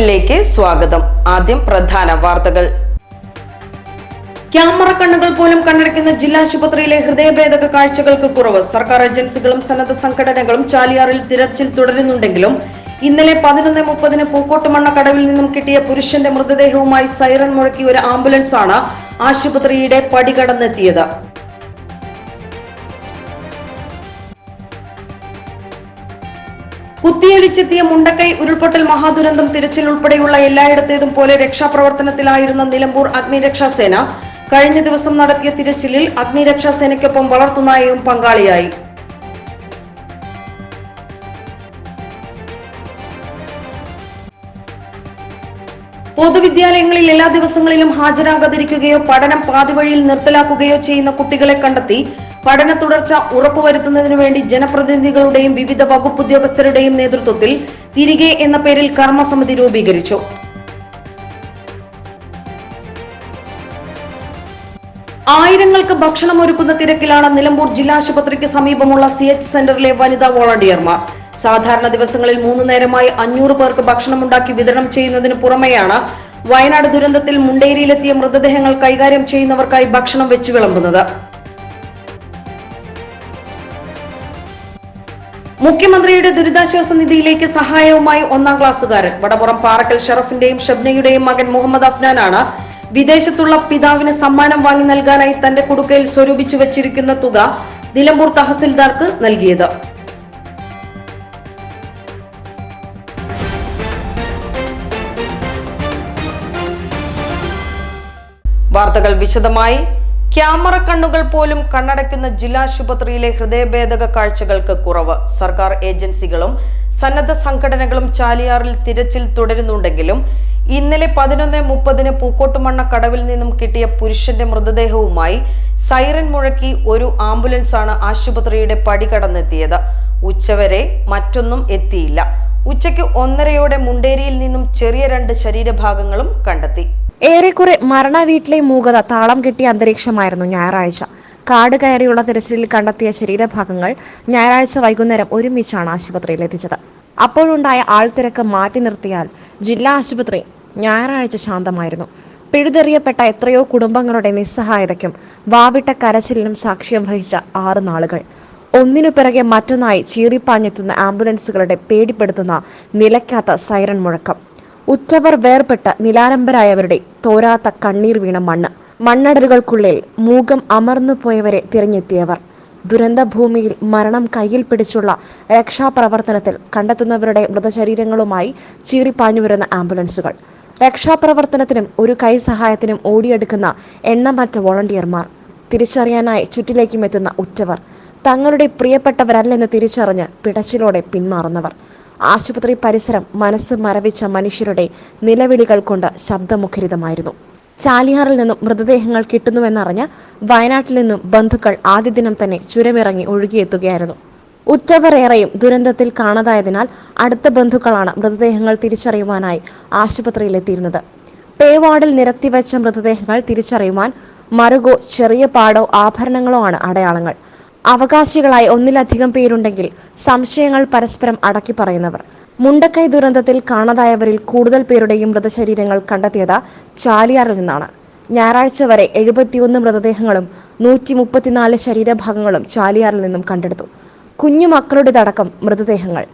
നമസ്കാരം സ്വാഗതം. ആദ്യം പ്രധാന വാർത്തകൾ. ക്യാമറ കണ്ണുകൾ പോലും കണ്ണടയ്ക്കുന്ന ജില്ലാശുപത്രിയിലെ ഹൃദയഭേദക കാഴ്ചകൾക്ക് കുറവ്. സർക്കാർ ഏജൻസികളും സന്നദ്ധ സംഘടനകളും ചാലിയാറിൽ തിരച്ചിൽ തുടരുന്നുണ്ടെങ്കിലും ഇന്നലെ പതിനൊന്ന് മുപ്പതിന് പൂക്കോട്ടുമണ്ണ കടവിൽ നിന്നും കിട്ടിയ പുരുഷന്റെ മൃതദേഹവുമായി സൈറൺ മുഴക്കി ഒരു ആംബുലൻസ് ആണ് ആശുപത്രിയുടെ പടികടന്നെത്തിയത്. കുത്തിയൊലിച്ചെത്തിയ മുണ്ടക്കൈ ഉരുൾപൊട്ടൽ മഹാദുരന്തം തിരച്ചിൽ ഉൾപ്പെടെയുള്ള എല്ലായിടത്തേതും പോലെ രക്ഷാപ്രവർത്തനത്തിലായിരുന്ന നിലമ്പൂർ അഗ്നിരക്ഷാസേന കഴിഞ്ഞ ദിവസം നടത്തിയ തിരച്ചിലിൽ അഗ്നിരക്ഷാസേനയ്ക്കൊപ്പം വളർത്തുനായയും പങ്കാളിയായി. പൊതുവിദ്യാലയങ്ങളിൽ എല്ലാ ദിവസങ്ങളിലും ഹാജരാകാതിരിക്കുകയോ പഠനം പാതിവഴിയിൽ നിർത്തലാക്കുകയോ ചെയ്യുന്ന കുട്ടികളെ കണ്ടെത്തി പഠന തുടർച്ച ഉറപ്പുവരുത്തുന്നതിനു വേണ്ടി ജനപ്രതിനിധികളുടെയും വിവിധ വകുപ്പ് ഉദ്യോഗസ്ഥരുടെയും നേതൃത്വത്തിൽ തിരികെ എന്ന പേരിൽ കർമ്മസമിതി രൂപീകരിച്ചു. ആയിരങ്ങൾക്ക് ഭക്ഷണം ഒരുക്കുന്ന തിരക്കിലാണ് നിലമ്പൂർ ജില്ലാശുപത്രിക്ക് സമീപമുള്ള സി എച്ച് സെന്ററിലെ വനിതാ വോളണ്ടിയർമാർ. സാധാരണ ദിവസങ്ങളിൽ മൂന്ന് നേരമായി അഞ്ഞൂറ് പേർക്ക് ഭക്ഷണമുണ്ടാക്കി വിതരണം ചെയ്യുന്നതിന് പുറമെയാണ് വയനാട് ദുരന്തത്തിൽ മുണ്ടേരിയിലെത്തിയ മൃതദേഹങ്ങൾ കൈകാര്യം ചെയ്യുന്നവർക്കായി ഭക്ഷണം വെച്ചു വിളമ്പുന്നത്. മുഖ്യമന്ത്രിയുടെ ദുരിതാശ്വാസ നിധിയിലേക്ക് സഹായവുമായി ഒന്നാം ക്ലാസ്സുകാരൻ. വടപുറം പാറക്കൽ ഷറഫിന്റെയും ഷബ്നയുടെയും മകൻ മുഹമ്മദ് അഫ്നാനാണ് വിദേശത്തുള്ള പിതാവിന് സമ്മാനം വാങ്ങി നൽകാനായി തന്റെ കുടുക്കയിൽ സ്വരൂപിച്ചു വച്ചിരിക്കുന്ന തുക നിലമ്പൂർ തഹസിൽദാർക്ക് നൽകിയത്. വാർത്തകൾ വിശദമായി. ക്യാമറ കണ്ണുകൾ പോലും കണ്ണടയ്ക്കുന്ന ജില്ലാശുപത്രിയിലെ ഹൃദയഭേദക കാഴ്ചകൾക്ക് കുറവ്. സർക്കാർ ഏജൻസികളും സന്നദ്ധ സംഘടനകളും ചാലിയാറിൽ തിരച്ചിൽ തുടരുന്നുണ്ടെങ്കിലും ഇന്നലെ പതിനൊന്ന് മുപ്പതിന് പൂക്കോട്ടുമണ്ണ കടവിൽ നിന്നും കിട്ടിയ പുരുഷന്റെ മൃതദേഹവുമായി സൈറൻ മുഴക്കി ഒരു ആംബുലൻസാണ് ആശുപത്രിയുടെ പടി കടന്നെത്തിയത്. ഉച്ചവരെ മറ്റൊന്നും എത്തിയില്ല. ഉച്ചയ്ക്ക് ഒന്നരയോടെ മുണ്ടേരിയിൽ നിന്നും ചെറിയ രണ്ട് ശരീരഭാഗങ്ങളും കണ്ടെത്തി. ഏറെക്കുറെ മരണ വീട്ടിലെ മൂകത താളം കിട്ടിയ അന്തരീക്ഷമായിരുന്നു ഞായറാഴ്ച. കാട് കയറിയുള്ള തിരച്ചിലിൽ കണ്ടെത്തിയ ശരീരഭാഗങ്ങൾ ഞായറാഴ്ച വൈകുന്നേരം ഒരുമിച്ചാണ് ആശുപത്രിയിൽ എത്തിച്ചത്. അപ്പോഴുണ്ടായ ആൾത്തിരക്ക് മാറ്റി നിർത്തിയാൽ ജില്ലാ ആശുപത്രി ഞായറാഴ്ച ശാന്തമായിരുന്നു. പിഴുതെറിയപ്പെട്ട എത്രയോ കുടുംബങ്ങളുടെ നിസ്സഹായതയ്ക്കും വാവിട്ട കരച്ചിലിനും സാക്ഷ്യം വഹിച്ച ആറ് നാളുകൾ. ഒന്നിനു പിറകെ മറ്റൊന്നായി ചീറിപ്പാഞ്ഞെത്തുന്ന ആംബുലൻസുകളുടെ പേടിപ്പെടുത്തുന്ന നിലയ്ക്കാത്ത സൈറൺ മുഴക്കം. ഉറ്റവർ വേർപെട്ട നിലാരംബരായവരുടെ തോരാത്ത കണ്ണീർ വീണ മണ്ണ്. മണ്ണടരുകൾക്കുള്ളിൽ മൂകം അമർന്നു പോയവരെ തിരഞ്ഞെത്തിയവർ. ദുരന്തഭൂമിയിൽ മരണം കയ്യിൽ പിടിച്ചുള്ള രക്ഷാപ്രവർത്തനത്തിൽ കണ്ടെത്തുന്നവരുടെ മൃതശരീരങ്ങളുമായി ചീറിപ്പാഞ്ഞു വരുന്ന ആംബുലൻസുകൾ. രക്ഷാപ്രവർത്തനത്തിനും ഒരു കൈ സഹായത്തിനും ഓടിയെടുക്കുന്ന എണ്ണമറ്റ വോളണ്ടിയർമാർ. തിരിച്ചറിയാനായി ചുറ്റിലേക്കും എത്തുന്ന ഉറ്റവർ തങ്ങളുടെ പ്രിയപ്പെട്ടവരല്ലെന്ന് തിരിച്ചറിഞ്ഞ് പിടച്ചിലോടെ പിന്മാറുന്നവർ. ആശുപത്രി പരിസരം മനസ്സ് മരവിച്ച മനുഷ്യരുടെ നിലവിളികൾ കൊണ്ട് ശബ്ദമുഖരിതമായിരുന്നു. ചാലിയാറിൽ നിന്നും മൃതദേഹങ്ങൾ കിട്ടുന്നുവെന്നറിഞ്ഞ് വയനാട്ടിൽ നിന്നും ബന്ധുക്കൾ ആദ്യ ദിനം തന്നെ ചുരമിറങ്ങി ഒഴുകിയെത്തുകയായിരുന്നു. ഉറ്റവരേറെയും ദുരന്തത്തിൽ കാണാതായതിനാൽ അടുത്ത ബന്ധുക്കളാണ് മൃതദേഹങ്ങൾ തിരിച്ചറിയുവാനായി ആശുപത്രിയിലെത്തിയിരുന്നത്. പേ വാർഡിൽ നിരത്തിവെച്ച മൃതദേഹങ്ങൾ തിരിച്ചറിയുവാൻ മറുകോ ചെറിയ പാടോ ആഭരണങ്ങളോ ആണ് അടയാളങ്ങൾ. അവകാശികളായി ഒന്നിലധികം പേരുണ്ടെങ്കിൽ സംശയങ്ങൾ പരസ്പരം അടക്കി പറയുന്നവർ. മുണ്ടക്കൈ ദുരന്തത്തിൽ കാണാതായവരിൽ കൂടുതൽ പേരുടെയും മൃതശരീരങ്ങൾ കണ്ടെത്തിയത് ചാലിയാറിൽ നിന്നാണ്. ഞായറാഴ്ച വരെ എഴുപത്തിയൊന്ന് മൃതദേഹങ്ങളും നൂറ്റി മുപ്പത്തിനാല് ശരീരഭാഗങ്ങളും ചാലിയാറിൽ നിന്നും കണ്ടെടുത്തു. കുഞ്ഞു മക്കളുടേതടക്കം മൃതദേഹങ്ങൾ.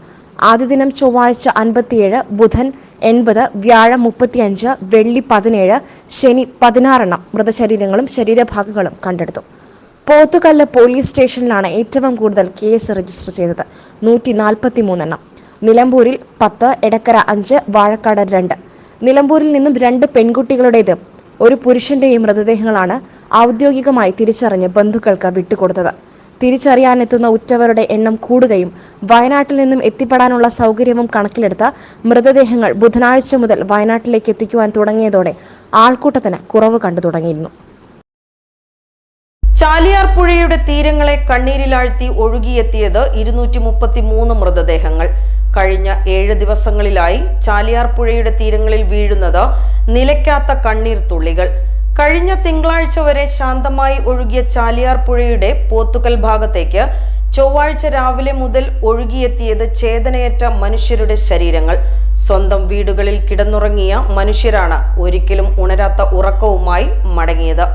ആദ്യ ദിനം ചൊവ്വാഴ്ച അൻപത്തിയേഴ് ബുധൻ എൺപത് വ്യാഴം മുപ്പത്തിയഞ്ച് വെള്ളി പതിനേഴ് ശനി പതിനാറെണ്ണം മൃതശരീരങ്ങളും ശരീരഭാഗങ്ങളും കണ്ടെടുത്തു. പോത്തുകല്ല് പോലീസ് സ്റ്റേഷനിലാണ് ഏറ്റവും കൂടുതൽ കേസ് രജിസ്റ്റർ ചെയ്തത്. നൂറ്റി നാൽപ്പത്തി മൂന്നെണ്ണം നിലമ്പൂരിൽ പത്ത് എടക്കര അഞ്ച് വാഴക്കാട് രണ്ട്. നിലമ്പൂരിൽ നിന്നും രണ്ട് പെൺകുട്ടികളുടേത് ഒരു പുരുഷന്റെയും മൃതദേഹങ്ങളാണ് ഔദ്യോഗികമായി തിരിച്ചറിഞ്ഞ് ബന്ധുക്കൾക്ക് വിട്ടുകൊടുത്തത്. തിരിച്ചറിയാനെത്തുന്ന ഉറ്റവരുടെ എണ്ണം കൂടുകയും വയനാട്ടിൽ നിന്നും എത്തിപ്പെടാനുള്ള സൗകര്യവും കണക്കിലെടുത്ത് മൃതദേഹങ്ങൾ ബുധനാഴ്ച മുതൽ വയനാട്ടിലേക്ക് എത്തിക്കുവാൻ തുടങ്ങിയതോടെ ആൾക്കൂട്ടത്തിന് കുറവ് കണ്ടു തുടങ്ങിയിരുന്നു. ചാലിയാർ പുഴയുടെ തീരങ്ങളെ കണ്ണീരിലാഴ്ത്തി ഒഴുകിയെത്തിയത് ഇരുന്നൂറ്റി മുപ്പത്തി മൂന്ന് മൃതദേഹങ്ങൾ. കഴിഞ്ഞ ഏഴ് ദിവസങ്ങളിലായി ചാലിയാർ പുഴയുടെ തീരങ്ങളിൽ വീഴുന്നത് നിലയ്ക്കാത്ത കണ്ണീർ തുള്ളികൾ. കഴിഞ്ഞ തിങ്കളാഴ്ച വരെ ശാന്തമായി ഒഴുകിയ ചാലിയാർ പുഴയുടെ പോത്തുകൽ ഭാഗത്തേക്ക് ചൊവ്വാഴ്ച രാവിലെ മുതൽ ഒഴുകിയെത്തിയത് ചേതനയേറ്റ മനുഷ്യരുടെ ശരീരങ്ങൾ. സ്വന്തം വീടുകളിൽ കിടന്നുറങ്ങിയ മനുഷ്യരാണ് ഒരിക്കലും ഉണരാത്ത ഉറക്കവുമായി മടങ്ങിയത്.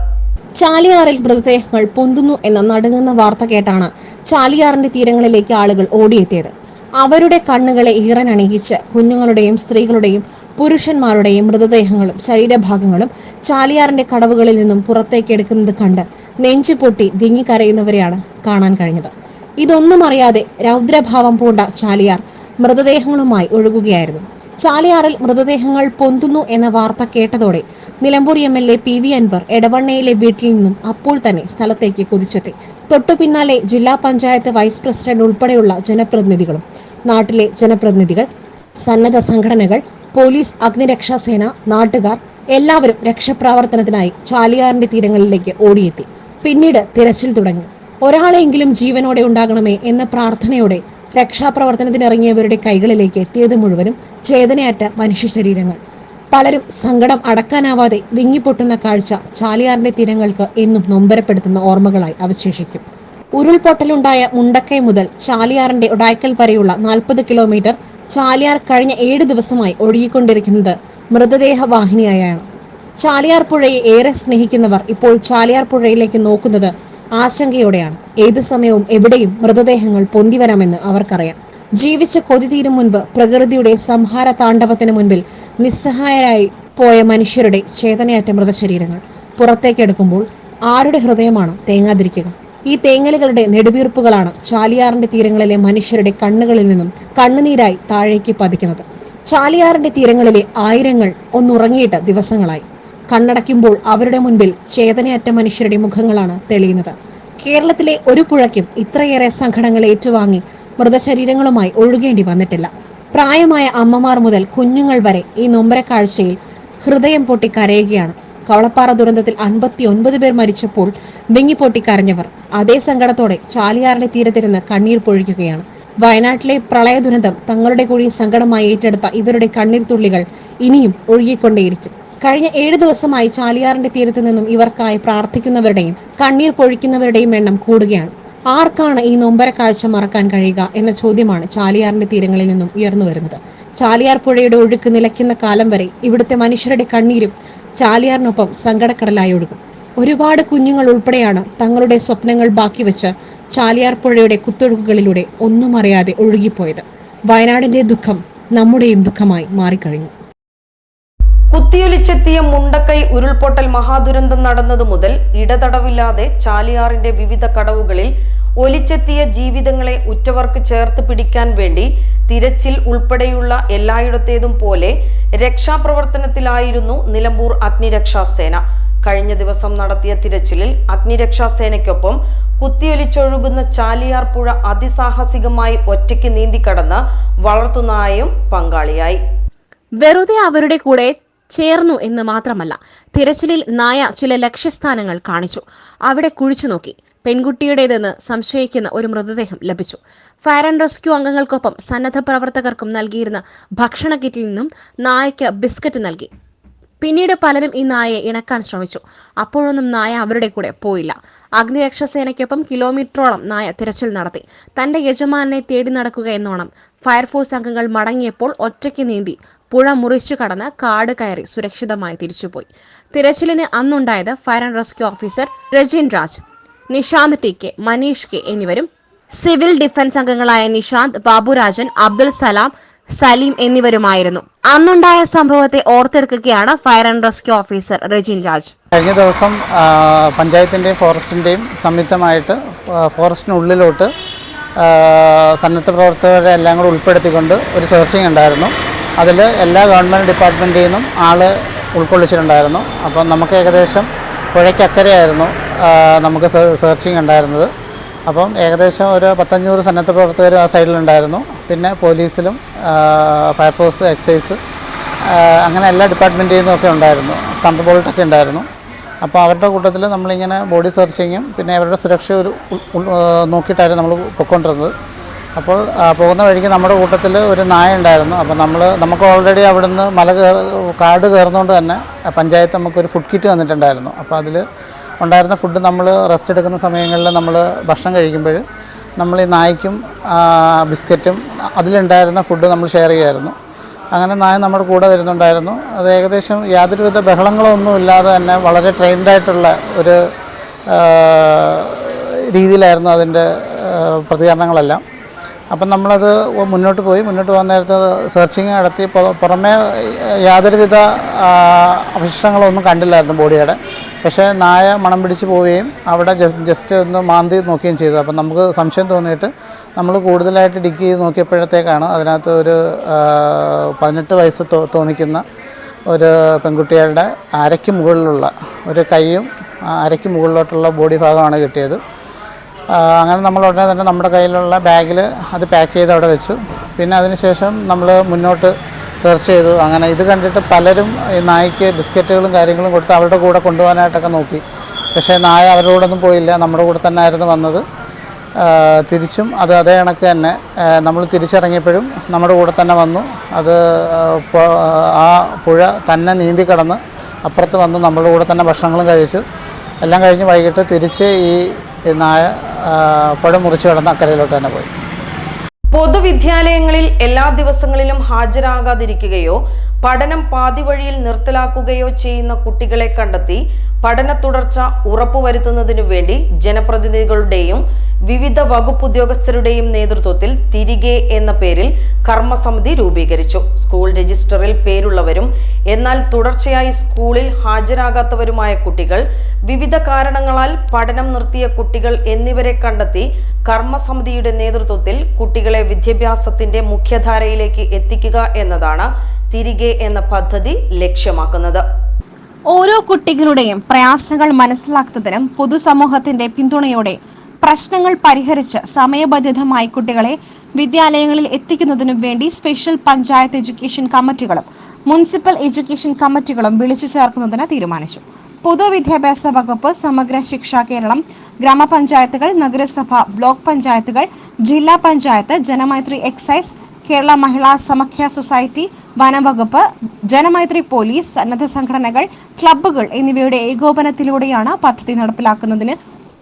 ചാലിയാറിൽ മൃതദേഹങ്ങൾ പൊന്തുന്നു എന്ന നടുങ്ങുന്ന വാർത്ത കേട്ടാണ് ചാലിയാറിന്റെ തീരങ്ങളിലേക്ക് ആളുകൾ ഓടിയെത്തിയത്. അവരുടെ കണ്ണുകളെ ഈറനണിയിച്ച് കുഞ്ഞുങ്ങളുടെയും സ്ത്രീകളുടെയും പുരുഷന്മാരുടെയും മൃതദേഹങ്ങളും ശരീരഭാഗങ്ങളും ചാലിയാറിന്റെ കടവുകളിൽ നിന്നും പുറത്തേക്ക് എടുക്കുന്നത് കണ്ട് നെഞ്ചു പൊട്ടി വിങ്ങിക്കരയുന്നവരെയാണ് കാണാൻ കഴിഞ്ഞത്. ഇതൊന്നും അറിയാതെ രൗദ്രഭാവം പൂണ്ട ചാലിയാർ മൃതദേഹങ്ങളുമായി ഒഴുകുകയായിരുന്നു. ചാലിയാറിൽ മൃതദേഹങ്ങൾ പൊന്തുന്നു എന്ന വാർത്ത കേട്ടതോടെ Nilambur M L A P V Anvar എടവണ്ണയിലെ വീട്ടിൽ നിന്നും അപ്പോൾ തന്നെ സ്ഥലത്തേക്ക് കുതിച്ചെത്തി. തൊട്ടു പിന്നാലെ ജില്ലാ പഞ്ചായത്ത് വൈസ് പ്രസിഡന്റ് ഉൾപ്പെടെയുള്ള ജനപ്രതിനിധികളും നാട്ടിലെ ജനപ്രതിനിധികൾ സന്നദ്ധ സംഘടനകൾ പോലീസ് അഗ്നിരക്ഷാസേന നാട്ടുകാർ എല്ലാവരും രക്ഷാപ്രവർത്തനത്തിനായി ചാലിയാറിന്റെ തീരങ്ങളിലേക്ക് ഓടിയെത്തി. പിന്നീട് തിരച്ചിൽ തുടങ്ങി. ഒരാളെങ്കിലും ജീവനോടെ ഉണ്ടാകണമേ എന്ന പ്രാർത്ഥനയോടെ രക്ഷാപ്രവർത്തനത്തിനിറങ്ങിയവരുടെ കൈകളിലേക്ക് എത്തിയത് മുഴുവനും ചേതനയറ്റ മനുഷ്യ ശരീരങ്ങൾ. പലരും സങ്കടം അടക്കാനാവാതെ വിങ്ങിപ്പൊട്ടുന്ന കാഴ്ച ചാലിയാറിന്റെ തീരങ്ങൾക്ക് എന്നും നൊമ്പരപ്പെടുത്തുന്ന ഓർമ്മകളായി അവശേഷിക്കും. ഉരുൾപൊട്ടലുണ്ടായ മുണ്ടക്കൈ മുതൽ ചാലിയാറിന്റെ ഒടായ്ക്കൽ വരെയുള്ള നാൽപ്പത് കിലോമീറ്റർ ചാലിയാർ കഴിഞ്ഞ ഏഴ് ദിവസമായി ഒഴുകിക്കൊണ്ടിരിക്കുന്നത് മൃതദേഹ വാഹിനിയായാണ്. ചാലിയാർ പുഴയെ ഏറെ സ്നേഹിക്കുന്നവർ ഇപ്പോൾ ചാലിയാർ പുഴയിലേക്ക് നോക്കുന്നത് ആശങ്കയോടെയാണ്. ഏത് സമയവും എവിടെയും മൃതദേഹങ്ങൾ പൊന്തിവരാമെന്ന് അവർക്കറിയാം. ജീവിച്ച കൊതി തീരും മുൻപ് പ്രകൃതിയുടെ സംഹാര താണ്ഡവത്തിന് മുൻപിൽ നിസ്സഹായരായി പോയ മനുഷ്യരുടെ ചേതനയറ്റ മൃതശരീരങ്ങൾ. പുറത്തേക്കെടുക്കുമ്പോൾ ആരുടെ ഹൃദയമാണ് തേങ്ങാതിരിക്കുക. ഈ തേങ്ങലുകളുടെ നെടുവീർപ്പുകളാണ് ചാലിയാറിന്റെ തീരങ്ങളിലെ മനുഷ്യരുടെ കണ്ണുകളിൽ നിന്നും കണ്ണുനീരായി താഴേക്ക് പതിക്കുന്നത്. ചാലിയാറിന്റെ തീരങ്ങളിലെ ആയിരങ്ങൾ ഒന്നുറങ്ങിയിട്ട് ദിവസങ്ങളായി. കണ്ണടയ്ക്കുമ്പോൾ അവരുടെ മുൻപിൽ ചേതനയറ്റ മനുഷ്യരുടെ മുഖങ്ങളാണ് തെളിയുന്നത്. കേരളത്തിലെ ഒരു പുഴയ്ക്കും ഇത്രയേറെ സംഘടനകൾ ഏറ്റുവാങ്ങി മൃതശരീരങ്ങളുമായി ഒഴുകേണ്ടി വന്നിട്ടില്ല. പ്രായമായ അമ്മമാർ മുതൽ കുഞ്ഞുങ്ങൾ വരെ ഈ നൊമ്പരക്കാഴ്ചയിൽ ഹൃദയം പൊട്ടി കരയുകയാണ് കവളപ്പാറ ദുരന്തത്തിൽ അൻപത്തി ഒൻപത് പേർ മരിച്ചപ്പോൾ വിങ്ങിപ്പൊട്ടി കരഞ്ഞവർ അതേ സങ്കടത്തോടെ ചാലിയാറിന്റെ തീരത്തിരുന്ന് കണ്ണീർ പൊഴിക്കുകയാണ്. വയനാട്ടിലെ പ്രളയ ദുരന്തം തങ്ങളുടെ കൂടി സങ്കടമായി ഏറ്റെടുത്ത ഇവരുടെ കണ്ണീർ തുള്ളികൾ ഇനിയും ഒഴുകിക്കൊണ്ടേയിരിക്കും. കഴിഞ്ഞ ഏഴു ദിവസമായി ചാലിയാറിന്റെ തീരത്ത് നിന്നും ഇവർക്കായി പ്രാർത്ഥിക്കുന്നവരുടെയും കണ്ണീർ പൊഴിക്കുന്നവരുടെയും എണ്ണം കൂടുകയാണ്. ആർക്കാണ് ഈ നൊമ്പര കാഴ്ച മറക്കാൻ കഴിയുക എന്ന ചോദ്യമാണ് ചാലിയാറിന്റെ തീരങ്ങളിൽ നിന്നും ഉയർന്നു വരുന്നത്. ചാലിയാർ പുഴയുടെ ഒഴുക്ക് നിലയ്ക്കുന്ന കാലം വരെ ഇവിടുത്തെ മനുഷ്യരുടെ കണ്ണീരും ചാലിയാറിനൊപ്പം സങ്കടക്കടലായി ഒഴുകും. ഒരുപാട് കുഞ്ഞുങ്ങൾ ഉൾപ്പെടെയാണ് തങ്ങളുടെ സ്വപ്നങ്ങൾ ബാക്കി വെച്ച് ചാലിയാർ പുഴയുടെ കുത്തൊഴുക്കുകളിലൂടെ ഒന്നും അറിയാതെ ഒഴുകിപ്പോയത്. വയനാടിന്റെ ദുഃഖം നമ്മുടെയും ദുഃഖമായി മാറിക്കഴിഞ്ഞു. കുത്തിയൊലിച്ചെത്തിയ മുണ്ടക്കൈ ഉരുൾപൊട്ടൽ മഹാദുരന്തം നടന്നതു മുതൽ ഇടതടവില്ലാതെ ചാലിയാറിന്റെ വിവിധ കടവുകളിൽ ഒലിച്ചെത്തിയ ജീവിതങ്ങളെ ഉറ്റവർക്ക് ചേർത്ത് പിടിക്കാൻ വേണ്ടി തിരച്ചിൽ ഉൾപ്പെടെയുള്ള എല്ലായിടത്തേതും പോലെ രക്ഷാപ്രവർത്തനത്തിലായിരുന്നു നിലമ്പൂർ അഗ്നിരക്ഷാസേന. കഴിഞ്ഞ ദിവസം നടത്തിയ തിരച്ചിലിൽ അഗ്നിരക്ഷാസേനയ്ക്കൊപ്പം കുത്തിയൊലിച്ചൊഴുകുന്ന ചാലിയാർ പുഴ അതിസാഹസികമായി ഒറ്റയ്ക്ക് നീന്തിക്കടന്ന് വളർത്തുനായും പങ്കാളിയായി. വെറുതെ അവരുടെ കൂടെ ചേർന്നു എന്ന് മാത്രമല്ല തിരച്ചിലിൽ നായ ചില ലക്ഷ്യസ്ഥാനങ്ങൾ കാണിച്ചു. അവിടെ കുഴിച്ചു നോക്കി. പെൺകുട്ടിയുടേതെന്ന് സംശയിക്കുന്ന ഒരു മൃതദേഹം ലഭിച്ചു. ഫയർ ആൻഡ് റെസ്ക്യൂ അംഗങ്ങൾക്കൊപ്പം സന്നദ്ധ പ്രവർത്തകർക്കും നൽകിയിരുന്ന ഭക്ഷണ കിറ്റിൽ നിന്നും നായയ്ക്ക് ബിസ്ക്കറ്റ് നൽകി. പിന്നീട് പലരും ഈ നായയെ ഇണക്കാൻ ശ്രമിച്ചു. അപ്പോഴൊന്നും നായ അവരുടെ കൂടെ പോയില്ല. അഗ്നിരക്ഷാസേനയ്ക്കൊപ്പം കിലോമീറ്ററോളം നായ തിരച്ചിൽ നടത്തി. തന്റെ യജമാനെ തേടി നടക്കുക എന്നോണം ഫയർഫോഴ്സ് അംഗങ്ങൾ മടങ്ങിയപ്പോൾ ഒറ്റയ്ക്ക് നീന്തി പുഴ മുറിച്ചു കടന്ന് കാട് കയറി സുരക്ഷിതമായി തിരിച്ചുപോയി. തിരച്ചിലിന് അന്നുണ്ടായത് fire and rescue officer Rajin Raj Nishanth T K Maneesh K എന്നിവരും സിവിൽ ഡിഫൻസ് അംഗങ്ങളായ നിഷാന്ത് ബാബുരാജൻ അബ്ദുൽ സലാം സലീം എന്നിവരുമായിരുന്നു. അന്നുണ്ടായ സംഭവത്തെ ഓർത്തെടുക്കുകയാണ് fire and rescue officer Rejin Raj. കഴിഞ്ഞ ദിവസം പഞ്ചായത്തിന്റെയും ഫോറസ്റ്റിന്റെയും സംയുക്തമായിട്ട് ഫോറസ്റ്റിനുള്ളിലോട്ട് സന്നദ്ധ പ്രവർത്തകരെ എല്ലാം കൂടെ ഉൾപ്പെടുത്തിക്കൊണ്ട് ഒരു സെർച്ചിങ് ഉണ്ടായിരുന്നു. അതിൽ എല്ലാ ഗവൺമെന്റ് ഡിപ്പാർട്ട്മെന്റിൽ നിന്നും ആൾ ഉൾക്കൊള്ളിച്ചിട്ടുണ്ടായിരുന്നു. അപ്പം നമുക്ക് ഏകദേശം പുഴയ്ക്കക്കരെയായിരുന്നു നമുക്ക് സെർച്ചിങ് ഉണ്ടായിരുന്നത്. അപ്പം ഏകദേശം ഒരു പത്തഞ്ഞൂറ് സന്നദ്ധ പ്രവർത്തകർ ആ സൈഡിലുണ്ടായിരുന്നു. പിന്നെ പോലീസിലും ഫയർഫോഴ്സ് എക്സൈസ് അങ്ങനെ എല്ലാ ഡിപ്പാർട്ട്മെന്റിൽ നിന്നും ഒക്കെ ഉണ്ടായിരുന്നു. തണ്ടർ ബോൾട്ടൊക്കെ ഉണ്ടായിരുന്നു. അപ്പോൾ അവരുടെ കൂട്ടത്തിൽ നമ്മളിങ്ങനെ ബോഡി സെർച്ചിങ്ങും പിന്നെ അവരുടെ സുരക്ഷ ഒരു നോക്കിയിട്ടായിരുന്നു നമ്മൾ പൊയ്ക്കൊണ്ടിരുന്നത് അപ്പോൾ പോകുന്ന വഴിക്ക് നമ്മുടെ കൂട്ടത്തിൽ ഒരു നായ ഉണ്ടായിരുന്നു. അപ്പോൾ നമ്മൾ നമുക്ക് ഓൾറെഡി അവിടുന്ന് മല കാട് കയറുന്നതുകൊണ്ട് തന്നെ പഞ്ചായത്ത് നമുക്കൊരു ഫുഡ് കിറ്റ് തന്നിട്ടുണ്ടായിരുന്നു. അപ്പോൾ അതിൽ ഉണ്ടായിരുന്ന ഫുഡ് നമ്മൾ റെസ്റ്റ് എടുക്കുന്ന സമയങ്ങളിൽ നമ്മൾ ഭക്ഷണം കഴിക്കുമ്പോൾ നമ്മൾ ഈ നായ്ക്കും ബിസ്ക്കറ്റും അതിലുണ്ടായിരുന്ന ഫുഡ് നമ്മൾ ഷെയർ ചെയ്യുമായിരുന്നു. അങ്ങനെ നായ നമ്മുടെ കൂടെ വരുന്നുണ്ടായിരുന്നു. അത് ഏകദേശം യാതൊരുവിധ ബഹളങ്ങളൊന്നും ഇല്ലാതെ തന്നെ വളരെ ട്രെയിൻഡായിട്ടുള്ള ഒരു രീതിയിലായിരുന്നു അതിന്റെ പ്രതികരണങ്ങളെല്ലാം. അപ്പം നമ്മളത് മുന്നോട്ട് പോയി. മുന്നോട്ട് പോകാൻ നേരത്ത് സെർച്ചിങ് നടത്തി. പുറമേ യാതൊരുവിധ അവശിഷ്ടങ്ങളൊന്നും കണ്ടില്ലായിരുന്നു ബോഡിയുടെ. പക്ഷേ നായ മണം പിടിച്ച് പോവുകയും അവിടെ ജസ്റ്റ് ഒന്ന് മാന്തി നോക്കുകയും ചെയ്തു. അപ്പം നമുക്ക് സംശയം തോന്നിയിട്ട് നമ്മൾ കൂടുതലായിട്ട് ഡിഗ് ചെയ്ത് നോക്കിയപ്പോഴത്തേക്കാണ് അതിനകത്ത് ഒരു പതിനെട്ട് വയസ്സ് തോന്നിക്കുന്ന ഒരു പെൺകുട്ടികളുടെ അരയ്ക്ക് മുകളിലുള്ള ഒരു കൈയും അരയ്ക്ക് മുകളിലോട്ടുള്ള ബോഡി ഭാഗമാണ് കിട്ടിയത്. അങ്ങനെ നമ്മൾ ഉടനെ തന്നെ നമ്മുടെ കയ്യിലുള്ള ബാഗിൽ അത് പാക്ക് ചെയ്ത് അവിടെ വെച്ചു. പിന്നെ അതിനുശേഷം നമ്മൾ മുന്നോട്ട് സെർച്ച് ചെയ്തു. അങ്ങനെ ഇത് കണ്ടിട്ട് പലരും ഈ നായ്ക്ക് ബിസ്ക്കറ്റുകളും കാര്യങ്ങളും കൊടുത്ത് അവരുടെ കൂടെ കൊണ്ടുപോകാനായിട്ടൊക്കെ നോക്കി. പക്ഷേ നായ അവരുടെ കൂടെ ഒന്നും പോയില്ല. നമ്മുടെ കൂടെ തന്നെ ആയിരുന്നു വന്നത്. തിരിച്ചും അത് അതേ കണക്ക് തന്നെ. നമ്മൾ തിരിച്ചിറങ്ങിയപ്പോഴും നമ്മുടെ കൂടെ തന്നെ വന്നു. അത് ആ, പുഴ തന്നെ നീന്തി കടന്ന് അപ്പുറത്ത് വന്ന് നമ്മുടെ കൂടെ തന്നെ ഭക്ഷണങ്ങളും കഴിച്ചു. എല്ലാം കഴിഞ്ഞ് വൈകിട്ട് തിരിച്ച് ഈ നായ പുഴ മുറിച്ച് കിടന്ന് അക്കരയിലോട്ട് തന്നെ പോയി. പൊതുവിദ്യാലയങ്ങളിൽ എല്ലാ ദിവസങ്ങളിലും ഹാജരാകാതിരിക്കുകയോ പഠനം പാതിവഴിയിൽ നിർത്തലാക്കുകയോ ചെയ്യുന്ന കുട്ടികളെ കണ്ടെത്തി പഠന തുടർച്ച ഉറപ്പുവരുത്തുന്നതിനു വേണ്ടി ജനപ്രതിനിധികളുടെയും വിവിധ വകുപ്പ് ഉദ്യോഗസ്ഥരുടെയും നേതൃത്വത്തിൽ തിരികെ എന്ന പേരിൽ കർമ്മസമിതി രൂപീകരിച്ചു. സ്കൂൾ രജിസ്റ്ററിൽ പേരുള്ളവരും എന്നാൽ തുടർച്ചയായി സ്കൂളിൽ ഹാജരാകാത്തവരുമായ കുട്ടികൾ വിവിധ കാരണങ്ങളാൽ പഠനം നിർത്തിയ കുട്ടികൾ എന്നിവരെ കണ്ടെത്തി കർമ്മസമിതിയുടെ നേതൃത്വത്തിൽ കുട്ടികളെ വിദ്യാഭ്യാസത്തിന്റെ മുഖ്യധാരയിലേക്ക് എത്തിക്കുക എന്നതാണ് തിരികെ എന്ന പദ്ധതി ലക്ഷ്യമാക്കുന്നത്. ഓരോ കുട്ടികളുടെയും പ്രയാസങ്ങൾ മനസ്സിലാക്കുന്നതിനും പൊതുസമൂഹത്തിന്റെ പിന്തുണയോടെ പ്രശ്നങ്ങൾ പരിഹരിച്ച് സമയബന്ധിതമായി കുട്ടികളെ വിദ്യാലയങ്ങളിൽ എത്തിക്കുന്നതിനു വേണ്ടി സ്പെഷ്യൽ പഞ്ചായത്ത് എഡ്യൂക്കേഷൻ കമ്മിറ്റികളും മുനിസിപ്പൽ എഡ്യൂക്കേഷൻ കമ്മിറ്റികളും വിളിച്ചു ചേർക്കുന്നതിന് തീരുമാനിച്ചു. പൊതുവിദ്യാഭ്യാസ വകുപ്പ് സമഗ്ര ശിക്ഷാ കേരളം ഗ്രാമപഞ്ചായത്തുകൾ നഗരസഭ ബ്ലോക്ക് പഞ്ചായത്തുകൾ ജില്ലാ പഞ്ചായത്ത് ജനമൈത്രി എക്സൈസ് കേരള മഹിളാ സമഖ്യ സൊസൈറ്റി വനംവകുപ്പ് ജനമൈത്രി പോലീസ് സന്നദ്ധ സംഘടനകൾ ക്ലബ്ബുകൾ എന്നിവയുടെ ഏകോപനത്തിലൂടെയാണ് പദ്ധതി നടപ്പിലാക്കുന്നതിന്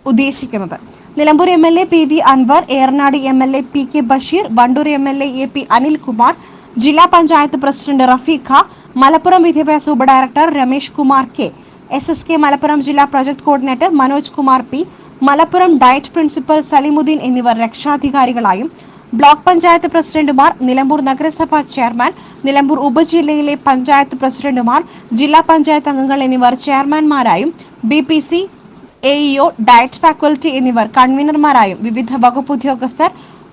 ഉദ്ദേശിക്കുന്നത്. Nilambur M L A P V Anvar Eranad M L A P K Basheer Wandoor M L A A P Anilkumar ജില്ലാ പഞ്ചായത്ത് പ്രസിഡന്റ് റഫീഖ മലപ്പുറം വിദ്യാഭ്യാസ ഉപഡയറക്ടർ Ramesh Kumar K. S S K Malappuram ജില്ലാ project coordinator Manoj Kumar P Malappuram DIET principal Salimuddin എന്നിവർ രക്ഷാധികാരികളായും block panchayat പ്രസിഡന്റുമാർ നിലമ്പൂർ നഗരസഭാ chairman Nilambur ഉപജില്ലയിലെ panchayat പ്രസിഡന്റുമാർ ജില്ലാ പഞ്ചായത്ത് അംഗങ്ങൾ എന്നിവർ ചെയർമാൻമാരായും B P C AEO DIET faculty എന്നിവർ കൺവീനർമാരായും വിവിധ വകുപ്പ് ഉദ്യോഗസ്ഥർ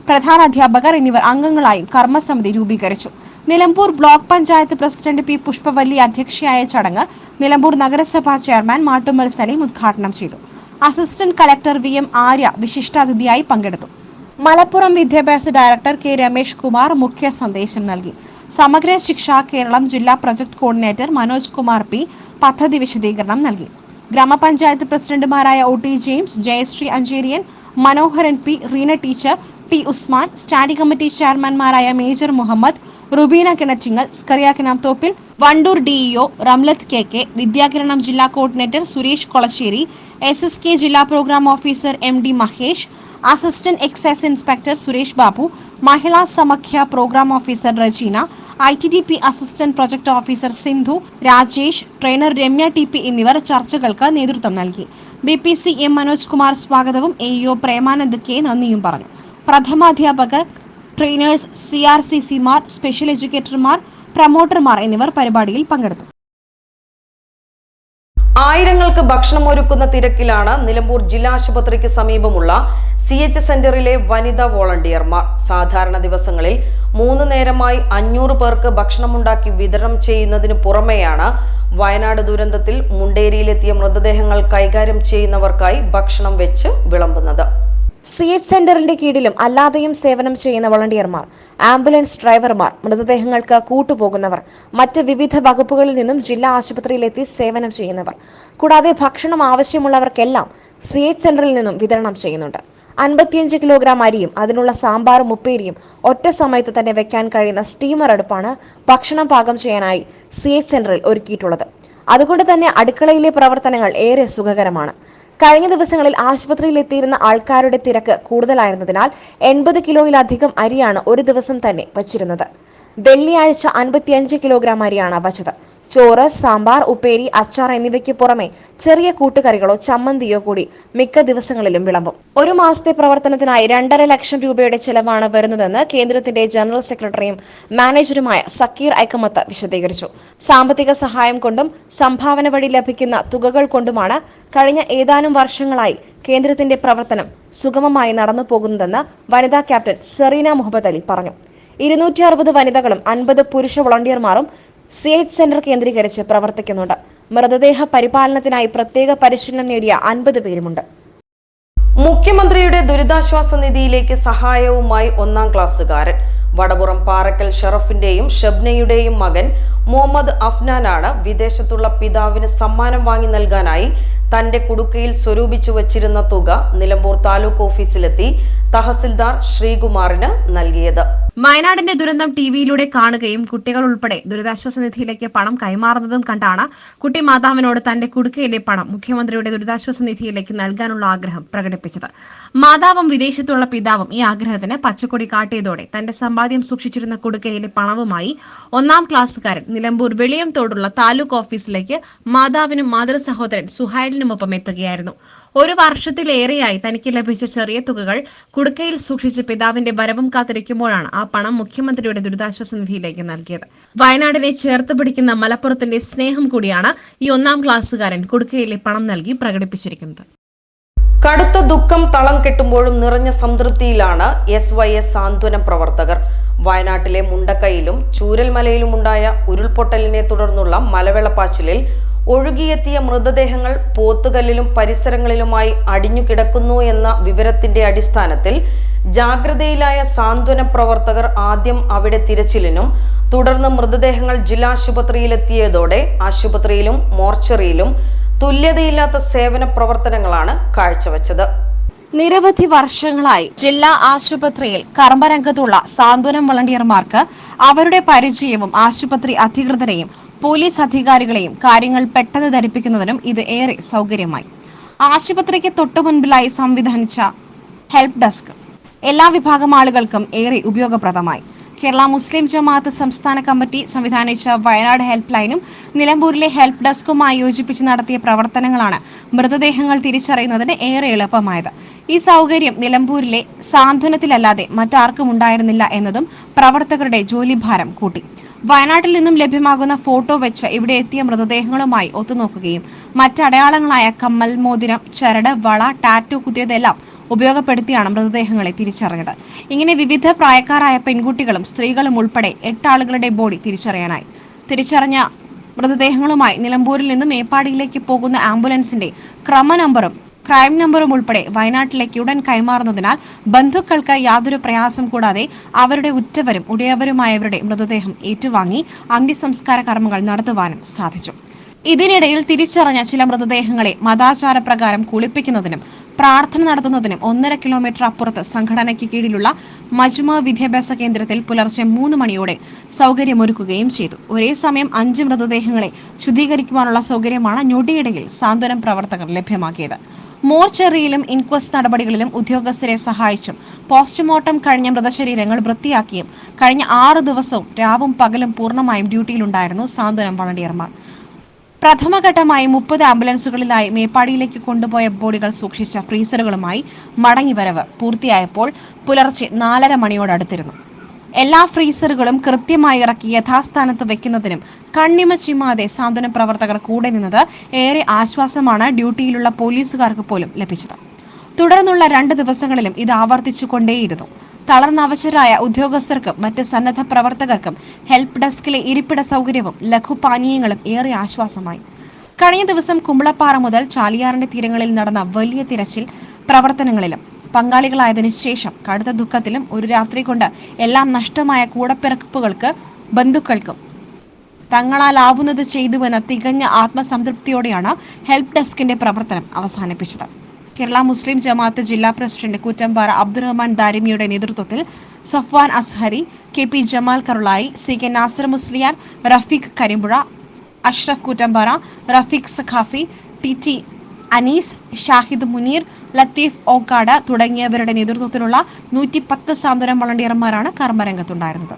പ്രധാന അധ്യാപകർ എന്നിവർ അംഗങ്ങളായും കർമ്മസമിതി രൂപീകരിച്ചു. Nilambur block panchayat president P Pushpavalli അധ്യക്ഷയായ ചടങ്ങ് നിലമ്പൂർ നഗരസഭാ ചെയർമാൻ മാട്ടുമ്മൽ സലീം ഉദ്ഘാടനം ചെയ്തു. Assistant collector V M Arya വിശിഷ്ടാതിഥിയായി പങ്കെടുത്തു. മലപ്പുറം വിദ്യാഭ്യാസ ഡയറക്ടർ കെ രമേഷ് കുമാർ മുഖ്യ സന്ദേശം നൽകി. സമഗ്ര ശിക്ഷ കേരളം ജില്ലാ project coordinator Manoj Kumar P പദ്ധതി വിശദീകരണം നൽകി. ഗ്രാമപഞ്ചായത്ത് പ്രസിഡന്റുമാരായ O T James Jayasree Ancheriyan Manoharan P Reena teacher T Usman standing committee ചെയർമാൻമാരായ major Muhammad Rubeena Kinattingal Scaria Kinathoppil Wandoor DEO Ramlath K K Vidyakiranam ജില്ലാ coordinator Suresh Kolassery S S K ജില്ലാ program officer M D Mahesh assistant excise inspector Suresh Babu Mahila Samakhya program officer Rejeena I T D P assistant project officer Sindhu Rajesh trainer Ramya T P എന്നിവർ ചർച്ചകൾക്ക് നേതൃത്വം നൽകി. B P C M Manoj Kumar സ്വാഗതവും A EO Premanand K നന്ദിയും പറഞ്ഞു. പ്രഥമാധ്യാപകർ trainers C R C സിമാർ special എഡ്യൂക്കേറ്റർമാർ പ്രമോട്ടർമാർ എന്നിവർ പരിപാടിയിൽ പങ്കെടുത്തു. ആയിരങ്ങൾക്ക് ഭക്ഷണം ഒരുക്കുന്ന തിരക്കിലാണ് നിലമ്പൂർ ജില്ലാ ആശുപത്രിക്ക് സമീപമുള്ള സി എച്ച് സെന്ററിലെ വനിതാ വോളണ്ടിയർമാർ. സാധാരണ ദിവസങ്ങളിൽ മൂന്ന് നേരമായി അഞ്ഞൂറ് പേർക്ക് ഭക്ഷണമുണ്ടാക്കി വിതരണം ചെയ്യുന്നതിന് പുറമെയാണ് വയനാട് ദുരന്തത്തിൽ മുണ്ടേരിയിലെത്തിയ മൃതദേഹങ്ങൾ കൈകാര്യം ചെയ്യുന്നവർക്കായി ഭക്ഷണം വെച്ച് വിളമ്പുന്നത്. സി എച്ച് സെന്ററിന്റെ കീഴിലും അല്ലാതെയും സേവനം ചെയ്യുന്ന വളണ്ടിയർമാർ ആംബുലൻസ് ഡ്രൈവർമാർ മൃതദേഹങ്ങൾക്ക് കൂട്ടുപോകുന്നവർ മറ്റ് വിവിധ വകുപ്പുകളിൽ നിന്നും ജില്ലാ ആശുപത്രിയിലെത്തി സേവനം ചെയ്യുന്നവർ. കൂടാതെ ഭക്ഷണം ആവശ്യമുള്ളവർക്കെല്ലാം സി എച്ച് സെന്ററിൽ നിന്നും വിതരണം ചെയ്യുന്നുണ്ട്. അൻപത്തിയഞ്ച് കിലോഗ്രാം അരിയും അതിനുള്ള സാമ്പാറും ഉപ്പേരിയും ഒറ്റ സമയത്ത് തന്നെ വെക്കാൻ കഴിയുന്ന സ്റ്റീമർ അടുപ്പാണ് ഭക്ഷണം പാകം ചെയ്യാനായി സി എച്ച് സെന്ററിൽ ഒരുക്കിയിട്ടുള്ളത്. അതുകൊണ്ട് തന്നെ അടുക്കളയിലെ പ്രവർത്തനങ്ങൾ ഏറെ സുഖകരമാണ്. കഴിഞ്ഞ ദിവസങ്ങളിൽ ആശുപത്രിയിൽ എത്തിയിരുന്ന ആൾക്കാരുടെ തിരക്ക് കൂടുതലായിരുന്നതിനാൽ എൺപത് കിലോയിലധികം അരിയാണ് ഒരു ദിവസം തന്നെ വച്ചിരുന്നത്. വെള്ളിയാഴ്ച അൻപത്തിയഞ്ച് കിലോഗ്രാം അരിയാണ് വച്ചത്. ചോറ് സാമ്പാർ ഉപ്പേരി അച്ചാർ എന്നിവയ്ക്ക് പുറമെ ചെറിയ കൂട്ടുകറികളോ ചമ്മന്തിയോ കൂടി മിക്ക ദിവസങ്ങളിലും വിളമ്പും. ഒരു മാസത്തെ പ്രവർത്തനത്തിനായി രണ്ടര ലക്ഷം രൂപയുടെ ചെലവാണ് വരുന്നതെന്ന് കേന്ദ്രത്തിന്റെ ജനറൽ സെക്രട്ടറിയും മാനേജറുമായ സക്കീർ ഐക്കമത്ത് വിശദീകരിച്ചു. സാമ്പത്തിക സഹായം കൊണ്ടും സംഭാവന വഴി ലഭിക്കുന്ന തുകകൾ കൊണ്ടുമാണ് കഴിഞ്ഞ ഏതാനും വർഷങ്ങളായി കേന്ദ്രത്തിന്റെ പ്രവർത്തനം സുഗമമായി നടന്നു പോകുന്നതെന്ന് വനിതാ ക്യാപ്റ്റൻ സെറീന മുഹമ്മദ് അലി പറഞ്ഞു. ഇരുന്നൂറ്റി അറുപത് വനിതകളും അൻപത് പുരുഷ വോളണ്ടിയർമാരും സി എച്ച് സെന്റർ കേന്ദ്രീകരിച്ച് പ്രവർത്തിക്കുന്നുണ്ട്. മൃതദേഹ പരിപാലനത്തിനായി പ്രത്യേക പരിശീലനം നേടിയ അൻപത് പേരുമുണ്ട്. മുഖ്യമന്ത്രിയുടെ ദുരിതാശ്വാസ നിധിയിലേക്ക് സഹായവുമായി ഒന്നാം ക്ലാസ്സുകാരൻ. വടപുറം പാറക്കൽ ഷെറഫിന്റെയും ഷബ്നയുടെയും മകൻ മുഹമ്മദ് അഫ്നാനാണ് വിദേശത്തുള്ള പിതാവിന് സമ്മാനം വാങ്ങി നൽകാനായി തന്റെ കുടുക്കയിൽ സ്വരൂപിച്ചു വച്ചിരുന്ന തുക നിലമ്പൂർ താലൂക്ക് ഓഫീസിലെത്തി തഹസിൽദാർ ശ്രീകുമാറിന് നൽകിയത്. വയനാടിന്റെ ദുരന്തം ടിവിയിലൂടെ കാണുകയും കുട്ടികൾ ഉൾപ്പെടെ ദുരിതാശ്വാസ നിധിയിലേക്ക് പണം കൈമാറുന്നതും കണ്ടാണ് കുട്ടി മാതാവിനോട് തന്റെ കുടുക്കയിലെ പണം മുഖ്യമന്ത്രിയുടെ ദുരിതാശ്വാസ നിധിയിലേക്ക് നൽകാനുള്ള ആഗ്രഹം പ്രകടിപ്പിച്ചത്. മാതാവും വിദേശത്തുള്ള പിതാവും ഈ ആഗ്രഹത്തിന് പച്ചക്കൊടി കാട്ടിയതോടെ തന്റെ സമ്പാദ്യം സൂക്ഷിച്ചിരുന്ന കുടുക്കയിലെ പണവുമായി ഒന്നാം ക്ലാസ്സുകാരൻ നിലമ്പൂർ വെളിയം തോടുള്ള താലൂക്ക് ഓഫീസിലേക്ക് മാതാവിനും മാതൃ സഹോദരൻ സുഹൈലിനുമൊപ്പം എത്തുകയായിരുന്നു. ഒരു വർഷത്തിലേറെയായി തനിക്ക് ലഭിച്ച ചെറിയ തുകകൾ കുടുക്കയിൽ സൂക്ഷിച്ച് പിതാവിന്റെ വരവും കാത്തിരിക്കുമ്പോഴാണ് ആ പണം മുഖ്യമന്ത്രിയുടെ ദുരിതാശ്വാസ നിധിയിലേക്ക് നൽകിയത്. വയനാടിനെ ചേർത്ത് പിടിക്കുന്ന മലപ്പുറത്തിന്റെ സ്നേഹം കൂടിയാണ് ഈ ഒന്നാം ക്ലാസ്സുകാരൻ കുടുക്കയിലെ പണം നൽകി പ്രകടിപ്പിച്ചിരിക്കുന്നത്. കടുത്ത ദുഃഖം തളം കെട്ടുമ്പോഴും നിറഞ്ഞ സംതൃപ്തിയിലാണ് എസ് വൈ എസ് സാന്ത്വനം പ്രവർത്തകർ. വയനാട്ടിലെ മുണ്ടക്കൈയിലും ചൂരൽമലയിലുമുണ്ടായ ഉരുൾപൊട്ടലിനെ തുടർന്നുള്ള മലവെള്ളപ്പാച്ചിലിൽ ഒഴുകിയെത്തിയ മൃതദേഹങ്ങൾ പോത്തുകല്ലിലും പരിസരങ്ങളിലുമായി അടിഞ്ഞുകിടക്കുന്നു എന്ന വിവരത്തിന്റെ അടിസ്ഥാനത്തിൽ ജാഗ്രതയിലായ സാന്ത്വന പ്രവർത്തകർ ആദ്യം അവിടെ തിരച്ചിലിനും തുടർന്ന് മൃതദേഹങ്ങൾ ജില്ലാശുപത്രിയിലെത്തിയതോടെ ആശുപത്രിയിലും മോർച്ചറിയിലും തുല്യതയില്ലാത്ത സേവന പ്രവർത്തനങ്ങളാണ് കാഴ്ചവെച്ചത്. നിരവധി വർഷങ്ങളായി ജില്ലാ ആശുപത്രിയിൽ കർമ്മരംഗത്തുള്ള സാന്ത്വനം വളണ്ടിയർമാർക്ക് അവരുടെ പരിചയവും ആശുപത്രി അധികൃതരെയും പോലീസ് അധികാരികളെയും കാര്യങ്ങൾ പെട്ടെന്ന് ധരിപ്പിക്കുന്നതിനും ഇത് ഏറെ സൗകര്യമായി. ആശുപത്രിക്ക് തൊട്ടു മുൻപിലായി സംവിധാനിച്ച ഹെൽപ്പ് ഡെസ്ക് എല്ലാ വിഭാഗം ആളുകൾക്കും ഏറെ ഉപയോഗപ്രദമായി. കേരള മുസ്ലിം ജമാഅത്ത് സംസ്ഥാന കമ്മിറ്റി സംവിധാനിച്ച വയനാട് ഹെൽപ്പ് ലൈനും നിലമ്പൂരിലെ ഹെൽപ്പ് ഡെസ്കുമായി യോജിപ്പിച്ച് നടത്തിയ പ്രവർത്തനങ്ങളാണ് മൃതദേഹങ്ങൾ തിരിച്ചറിയുന്നതിന് ഏറെ എളുപ്പമായത്. ഈ സൗകര്യം നിലമ്പൂരിലെ സാന്ത്വനത്തിലല്ലാതെ മറ്റാർക്കും ഉണ്ടായിരുന്നില്ല എന്നതും പ്രവർത്തകരുടെ ജോലിഭാരം കൂട്ടി. വയനാട്ടിൽ നിന്നും ലഭ്യമാകുന്ന ഫോട്ടോ വെച്ച് ഇവിടെ എത്തിയ മൃതദേഹങ്ങളുമായി ഒത്തുനോക്കുകയും മറ്റടയാളങ്ങളായ കമ്മൽ മോതിരം ചരട് വള ടാറ്റു കുത്തിയതെല്ലാം ഉപയോഗപ്പെടുത്തിയാണ് മൃതദേഹങ്ങളെ തിരിച്ചറിഞ്ഞത്. ഇങ്ങനെ വിവിധ പ്രായക്കാരായ പെൺകുട്ടികളും സ്ത്രീകളും ഉൾപ്പെടെ എട്ടാളുകളുടെ ബോഡി തിരിച്ചറിയാനായി. തിരിച്ചറിഞ്ഞ മൃതദേഹങ്ങളുമായി നിലമ്പൂരിൽ നിന്നും മേപ്പാടിയിലേക്ക് പോകുന്ന ആംബുലൻസിന്റെ ക്രമ നമ്പറും ക്രൈം നമ്പറും ഉൾപ്പെടെ വയനാട്ടിലേക്ക് ഉടൻ കൈമാറുന്നതിനാൽ ബന്ധുക്കൾക്ക് യാതൊരു പ്രയാസം കൂടാതെ അവരുടെ ഉറ്റവരും ഉടയവരുമായവരുടെ മൃതദേഹം ഏറ്റുവാങ്ങി അന്ത്യസംസ്കാര കർമ്മങ്ങൾ നടത്തുവാനും സാധിച്ചു. ഇതിനിടയിൽ തിരിച്ചറിഞ്ഞ ചില മൃതദേഹങ്ങളെ മതാചാരപ്രകാരം കുളിപ്പിക്കുന്നതിനും പ്രാർത്ഥന നടത്തുന്നതിനും ഒന്നര കിലോമീറ്റർ അപ്പുറത്ത് സംഘടനയ്ക്ക് കീഴിലുള്ള മജ്മ വിദ്യാഭ്യാസ കേന്ദ്രത്തിൽ പുലർച്ചെ മൂന്ന് മണിയോടെ സൗകര്യമൊരുക്കുകയും ചെയ്തു. ഒരേ സമയം അഞ്ച് മൃതദേഹങ്ങളെ ശുദ്ധീകരിക്കുവാനുള്ള സൗകര്യമാണ് ഞൊടിയിടയിൽ സാന്ത്വനം പ്രവർത്തകർ ലഭ്യമാക്കിയത്. മോർച്ചറിയിലും ഇൻക്വസ്റ്റ് നടപടികളിലും ഉദ്യോഗസ്ഥരെ സഹായിച്ചും. പോസ്റ്റ്മോർട്ടം കഴിഞ്ഞ മൃതശരീരങ്ങൾ വൃത്തിയാക്കിയും കഴിഞ്ഞ ആറ് ദിവസവും രാവും പകലും പൂർണമായും ഡ്യൂട്ടിയിലുണ്ടായിരുന്നു സാന്ത്വനം വളണ്ടിയർമാർ. പ്രഥമഘട്ടമായി മുപ്പത് ആംബുലൻസുകളിലായി മേപ്പാടിയിലേക്ക് കൊണ്ടുപോയ ബോഡികൾ സൂക്ഷിച്ച ഫ്രീസറുകളുമായി മടങ്ങിവരവ് പൂർത്തിയായപ്പോൾ പുലർച്ചെ നാലര മണിയോടടുത്തിരുന്നു. എല്ലാ ഫ്രീസറുകളും കൃത്യമായി ഇറക്കി യഥാസ്ഥാനത്ത് വെക്കുന്നതിനും കണ്ണിമ സാന്ത്വന പ്രവർത്തകർ കൂടെ നിന്നത് ഏറെ ആശ്വാസമാണ് ഡ്യൂട്ടിയിലുള്ള പോലീസുകാർക്ക് പോലും ലഭിച്ചത്. തുടർന്നുള്ള രണ്ട് ദിവസങ്ങളിലും ഇത് ആവർത്തിച്ചുകൊണ്ടേയിരുന്നു. തളർന്ന തളർന്നവശരായ ഉദ്യോഗസ്ഥർക്കും മറ്റ് സന്നദ്ധ പ്രവർത്തകർക്കും ഹെൽപ്പ് ഡെസ്കിലെ ഇരിപ്പിട സൗകര്യവും ലഘുപാനീയങ്ങളും ഏറെ ആശ്വാസമായി. കഴിഞ്ഞ ദിവസം കുമ്പളപ്പാറ മുതൽ ചാലിയാറിന്റെ തീരങ്ങളിൽ നടന്ന വലിയ തിരച്ചിൽ പ്രവർത്തനങ്ങളിലും പങ്കാളികളായതിനു ശേഷം കടുത്ത ദുഃഖത്തിലും ഒരു രാത്രി കൊണ്ട് എല്ലാം നഷ്ടമായ കൂടപ്പിറപ്പുകൾക്ക് ബന്ധുക്കൾക്കും തങ്ങളാലാവുന്നത് ചെയ്തുവെന്ന തികഞ്ഞ ആത്മസംതൃപ്തിയോടെയാണ് ഹെൽപ്പ് ഡെസ്കിന്റെ പ്രവർത്തനം അവസാനിപ്പിച്ചത്. കേരള മുസ്ലിം ജമാഅത്ത് ജില്ലാ പ്രസിഡന്റ് കൂറ്റമ്പാറ അബ്ദുറഹ്മാൻ ദാരിമിയുടെ നേതൃത്വത്തിൽ Safwan Azhari K P Jamal Karulai C K Nasar Musliyar Rafeeq Karimpuzha Ashraf Koottampara Rafeeq Saqafi T T Anees Shahid Muneer Latheef Okkad തുടങ്ങിയവരുടെ നേതൃത്വത്തിലുള്ള നൂറ്റി പത്ത് സാന്ത്വനം വളണ്ടിയർമാരാണ് കർമ്മരംഗത്തുണ്ടായിരുന്നത്.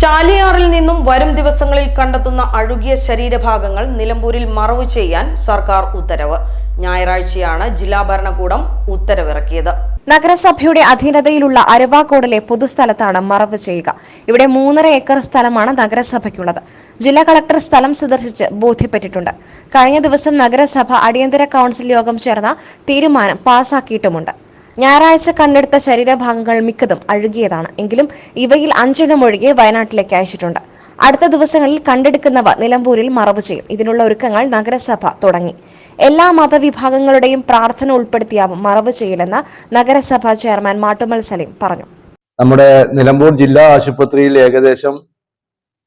ചാലിയാറിൽ നിന്നും വരും ദിവസങ്ങളിൽ കണ്ടെത്തുന്ന അഴുകിയ ശരീരഭാഗങ്ങൾ നിലമ്പൂരിൽ മറവ് ചെയ്യാൻ സർക്കാർ ഉത്തരവ്. ഞായറാഴ്ചയാണ് ജില്ലാ ഭരണകൂടം ഉത്തരവിറക്കിയത്. നഗരസഭയുടെ അധീനതയിലുള്ള അരവാക്കോടിലെ പൊതുസ്ഥലത്താണ് മറവ് ചെയ്യുക. ഇവിടെ മൂന്നര ഏക്കർ സ്ഥലമാണ് നഗരസഭയ്ക്കുള്ളത്. ജില്ലാ കളക്ടർ സ്ഥലം സന്ദർശിച്ച് ബോധ്യപ്പെട്ടിട്ടുണ്ട്. കഴിഞ്ഞ ദിവസം നഗരസഭ അടിയന്തര കൌൺസിൽ യോഗം ചേർന്ന തീരുമാനം പാസാക്കിയിട്ടുമുണ്ട്. ഞായറാഴ്ച കണ്ടെടുത്ത ശരീരഭാഗങ്ങൾ മിക്കതും അഴുകിയതാണ്. എങ്കിലും ഇവയിൽ അഞ്ചെണ്ണം ഒഴികെ വയനാട്ടിലേക്ക് അയച്ചിട്ടുണ്ട്. അടുത്ത ദിവസങ്ങളിൽ കണ്ടെടുക്കുന്നവ നിലമ്പൂരിൽ മറവ് ചെയ്യും. ഇതിനുള്ള ഒരുക്കങ്ങൾ നഗരസഭ തുടങ്ങി. എല്ലാ മതവിഭാഗങ്ങളുടെയും പ്രാർത്ഥന ഉൾപ്പെടുത്തിയാവും മറവ് ചെയ്യലെന്ന് നഗരസഭ ചെയർമാൻ മാട്ടുമൽ സലീം പറഞ്ഞു. നമ്മുടെ നിലമ്പൂർ ജില്ലാ ആശുപത്രിയിൽ ഏകദേശം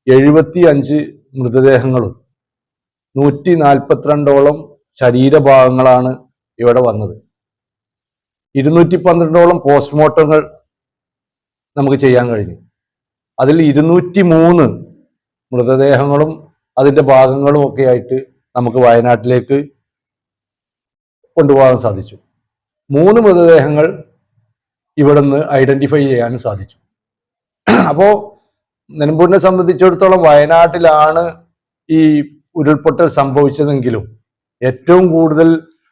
എഴുപത്തി അഞ്ച് മൃതദേഹങ്ങളും നൂറ്റി നാൽപ്പത്തിരണ്ടോളം ശരീരഭാഗങ്ങളാണ് ഇവിടെ വന്നത്. ഇരുന്നൂറ്റി പന്ത്രണ്ടോളം പോസ്റ്റ്മോർട്ടങ്ങൾ നമുക്ക് ചെയ്യാൻ കഴിഞ്ഞു. അതിൽ ഇരുന്നൂറ്റി മൂന്ന് മൃതദേഹങ്ങളും അതിന്റെ ഭാഗങ്ങളും ഒക്കെ ആയിട്ട് നമുക്ക് വയനാട്ടിലേക്ക് കൊണ്ടുപോകാൻ സാധിച്ചു. മൂന്ന് മൃതദേഹങ്ങൾ ഇവിടുന്ന് ഐഡന്റിഫൈ ചെയ്യാനും സാധിച്ചു. അപ്പോൾ നിലമ്പൂരിനെ സംബന്ധിച്ചിടത്തോളം വയനാട്ടിലാണ് ഈ ഉരുൾപൊട്ടൽ സംഭവിച്ചതെങ്കിലും ഏറ്റവും കൂടുതൽ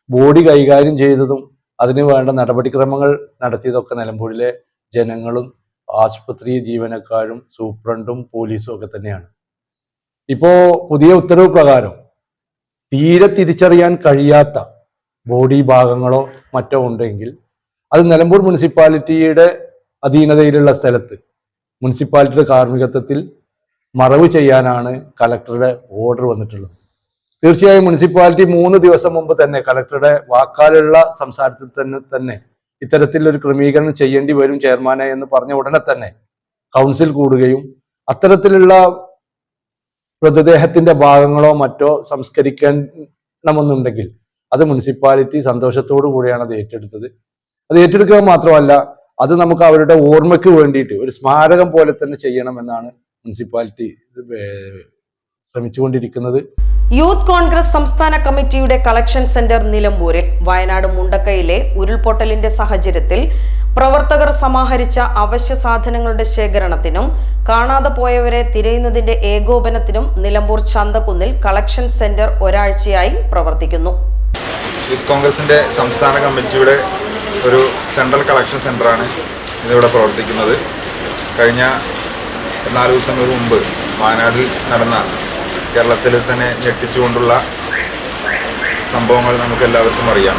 ബോഡി കൈകാര്യം ചെയ്തതും അതിനു വേണ്ട നടപടിക്രമങ്ങൾ നടത്തിയതൊക്കെ നിലമ്പൂരിലെ ജനങ്ങളും ആശുപത്രി ജീവനക്കാരും സൂപ്രണ്ടും പോലീസും ഒക്കെ തന്നെയാണ്. ഇപ്പോ പുതിയ ഉത്തരവ് പ്രകാരം തീരെ തിരിച്ചറിയാൻ കഴിയാത്ത ബോഡി ഭാഗങ്ങളോ മറ്റോ ഉണ്ടെങ്കിൽ അത് നിലമ്പൂർ മുനിസിപ്പാലിറ്റിയുടെ അധീനതയിലുള്ള സ്ഥലത്ത് മുനിസിപ്പാലിറ്റിയുടെ കാർമ്മികത്വത്തിൽ മറവ് ചെയ്യാനാണ് കലക്ടറുടെ ഓർഡർ വന്നിട്ടുള്ളത്. തീർച്ചയായും മുനിസിപ്പാലിറ്റി മൂന്ന് ദിവസം മുമ്പ് തന്നെ കലക്ടറുടെ വാക്കാലുള്ള സംസാരത്തിൽ തന്നെ തന്നെ ഇത്തരത്തിലൊരു ക്രമീകരണം ചെയ്യേണ്ടി വരും ചെയർമാനെ എന്ന് പറഞ്ഞ ഉടനെ തന്നെ കൗൺസിൽ കൂടുകയും അത്തരത്തിലുള്ള മൃതദേഹത്തിന്റെ ഭാഗങ്ങളോ മറ്റോ സംസ്കരിക്കണമെന്നുണ്ടെങ്കിൽ അത് മുനിസിപ്പാലിറ്റി സന്തോഷത്തോടു കൂടിയാണ് അത് ഏറ്റെടുത്തത്. അത് ഏറ്റെടുക്കുക മാത്രമല്ല അത് നമുക്ക് അവരുടെ ഓർമ്മയ്ക്ക് വേണ്ടിയിട്ട് ഒരു സ്മാരകം പോലെ തന്നെ ചെയ്യണമെന്നാണ് മുനിസിപ്പാലിറ്റി ഇത് ഏർ ശ്രമിച്ചുകൊണ്ടിരിക്കുന്നത്. യൂത്ത് കോൺഗ്രസ് സംസ്ഥാന കമ്മിറ്റിയുടെ കളക്ഷൻ സെന്റർ നിലമ്പൂരിൽ വയനാട് മുണ്ടക്കയിലെ ഉരുൾപൊട്ടലിന്റെ സാഹചര്യത്തിൽ പ്രവർത്തകർ സമാഹരിച്ച അവശ്യ സാധനങ്ങളുടെ ശേഖരണത്തിനും കാണാതെ പോയവരെ തിരയുന്നതിന്റെ ഏകോപനത്തിനും നിലമ്പൂർ ചന്തക്കുന്നിൽ കളക്ഷൻ സെന്റർ ഒരാഴ്ചയായി പ്രവർത്തിക്കുന്നു. യൂത്ത് കോൺഗ്രസിന്റെ സംസ്ഥാന കമ്മിറ്റിയുടെ ഒരു സെൻട്രൽ കളക്ഷൻ സെന്ററാണ് ഇതിവിടെ പ്രവർത്തിക്കുന്നത്. കഴിഞ്ഞ നാല് ദിവസങ്ങൾക്ക് മുമ്പ് വയനാട്ടിൽ നടന്ന കേരളത്തിൽ തന്നെ ഞെട്ടിച്ചുകൊണ്ടുള്ള സംഭവങ്ങൾ നമുക്ക് എല്ലാവർക്കും അറിയാം.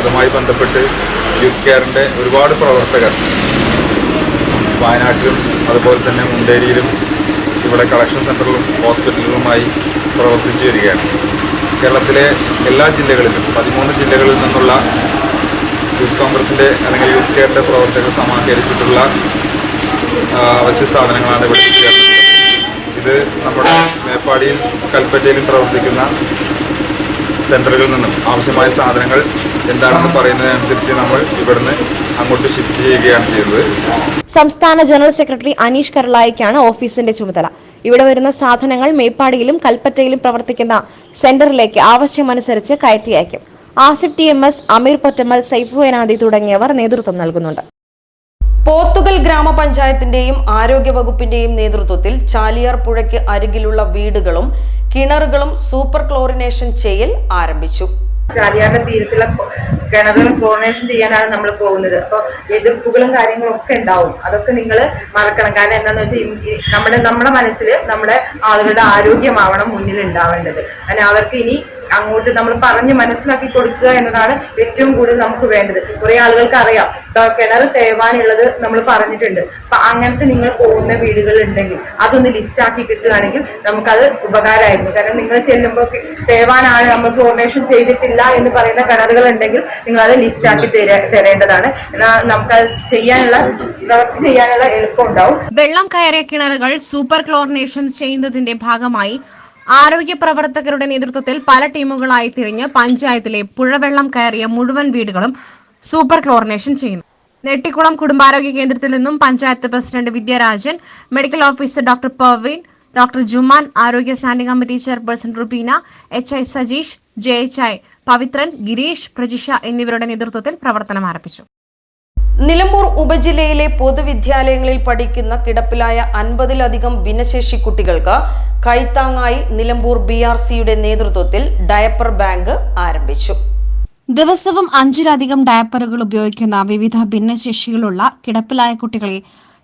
അതുമായി ബന്ധപ്പെട്ട് യൂത്ത് കെയറിന്റെ ഒരുപാട് പ്രവർത്തകർ. വയനാട്ടിലും അതുപോലെ തന്നെ മുണ്ടേരിയിലും ഇവിടെ കളക്ഷൻ സെന്ററിലും ഹോസ്പിറ്റലുകളുമായി പ്രവർത്തിച്ചു വരികയാണ്. കേരളത്തിലെ എല്ലാ ജില്ലകളിലും പതിമൂന്ന് ജില്ലകളിൽ നിന്നുള്ള യൂത്ത് കോൺഗ്രസിന്റെ അല്ലെങ്കിൽ യൂത്ത് കെയറിന്റെ പ്രവർത്തകർ സമാഹരിച്ചിട്ടുള്ള അവശ്യ സാധനങ്ങളാണ് ഇവിടെ ഇത് നമ്മുടെ മേപ്പാടിയിൽ കൽപ്പറ്റയിലും പ്രവർത്തിക്കുന്ന സെന്ററുകളിൽ നിന്നും ആവശ്യമായ സാധനങ്ങൾ എന്താണെന്ന് പറയുന്നതിനനുസരിച്ച് നമ്മൾ ഇവിടുന്ന് അങ്ങോട്ട് ഷിഫ്റ്റ് ചെയ്യുകയാണ് ചെയ്യുന്നത്. സംസ്ഥാന ജനറൽ സെക്രട്ടറി അനീഷ് കർലായിക്കാണ് ഓഫീസിന്റെ ചുമതല. ഇവിടെ വരുന്ന സാധനങ്ങൾ മേപ്പാടിയിലും കൽപ്പറ്റയിലും പ്രവർത്തിക്കുന്ന സെന്ററിലേക്ക് ആവശ്യമനുസരിച്ച് കയറ്റി അയക്കും. Asif T M S Ameer Pottammal Saifu Enadi തുടങ്ങിയവർ നേതൃത്വം നൽകുന്നുണ്ട്. പോത്തുകൽ ഗ്രാമപഞ്ചായത്തിന്റെയും ആരോഗ്യ വകുപ്പിന്റെയും നേതൃത്വത്തിൽ ചാലിയാർ പുഴയ്ക്ക് അരികിലുള്ള വീടുകളും കിണറുകളും സൂപ്പർ ക്ലോറിനേഷൻ ചെയ്യൽ ആരംഭിച്ചു. ചാലിയാറിന്റെ തീരത്തുള്ള കിണറുകൾ ഫോർമേഷൻ ചെയ്യാനാണ് നമ്മൾ പോകുന്നത്. അപ്പോൾ എതിർപ്പുകളും കാര്യങ്ങളും ഒക്കെ ഉണ്ടാവും. അതൊക്കെ നിങ്ങൾ മറക്കണം. കാരണം എന്താണെന്ന് വെച്ചാൽ നമ്മുടെ നമ്മുടെ മനസ്സിൽ നമ്മുടെ ആളുകളുടെ ആരോഗ്യമാവണം മുന്നിൽ ഉണ്ടാവേണ്ടത് അങ്ങനെ അവർക്ക് ഇനി അങ്ങോട്ട് നമ്മൾ പറഞ്ഞ് മനസ്സിലാക്കി കൊടുക്കുക എന്നതാണ് ഏറ്റവും കൂടുതൽ നമുക്ക് വേണ്ടത്. കുറെ ആളുകൾക്ക് അറിയാം. കിണർ തേവാനുള്ളത് നമ്മൾ പറഞ്ഞിട്ടുണ്ട്. അപ്പൊ അങ്ങനത്തെ നിങ്ങൾ പോകുന്ന വീടുകൾ ഉണ്ടെങ്കിൽ അതൊന്ന് ലിസ്റ്റ് ആക്കി കിട്ടുകയാണെങ്കിൽ നമുക്കത് ഉപകാരമായിരുന്നു. കാരണം നിങ്ങൾ ചെല്ലുമ്പോൾ തേവാനാണ് നമ്മൾ ഫോർമേഷൻ ചെയ്തിട്ടില്ല എന്ന് പറയുന്ന കിണറുകൾ ഉണ്ടെങ്കിൽ നിങ്ങൾ അത് ലിസ്റ്റ് ആക്കി തരേണ്ടതാണ്. എന്നാ നമുക്കത് ചെയ്യാനുള്ള പ്രവൃത്തി ചെയ്യാനുള്ള എളുപ്പം ഉണ്ടാവും വെള്ളം കയറിയ കിണറുകൾ സൂപ്പർ ക്ലോറിനേഷൻ ചെയ്യുന്നതിന്റെ ഭാഗമായി ആരോഗ്യ പ്രവർത്തകരുടെ നേതൃത്വത്തിൽ പല ടീമുകളായി തിരിഞ്ഞ് പഞ്ചായത്തിലെ പുഴവെള്ളം കയറിയ മുഴുവൻ വീടുകളും സൂപ്പർ ക്ലോറിനേഷൻ ചെയ്യുന്നു. നെട്ടിക്കുളം കുടുംബാരോഗ്യ കേന്ദ്രത്തിൽ നിന്നും panchayat president Vidyarajan medical officer doctor Parveen doctor Juman ആരോഗ്യ standing committee chairperson Rubeena H I Sajeesh J H I Pavithran Gireesh Prajisha എന്നിവരുടെ നേതൃത്വത്തിൽ പ്രവർത്തനം ആരംഭിച്ചു. നിലമ്പൂർ ഉപജില്ലയിലെ പൊതുവിദ്യാലയങ്ങളിൽ പഠിക്കുന്ന കിടപ്പിലായ അൻപതിലധികം ഭിന്നശേഷി കുട്ടികൾക്ക് കൈത്താങ്ങായി നിലമ്പൂർ ബി ആർ സിയുടെ നേതൃത്വത്തിൽ ഡയപ്പർ ബാങ്ക് ആരംഭിച്ചു. ദിവസവും അഞ്ചിലധികം ഡയപ്പറുകൾ ഉപയോഗിക്കുന്ന വിവിധ ഭിന്നശേഷികളുള്ള കിടപ്പിലായ കുട്ടികളെ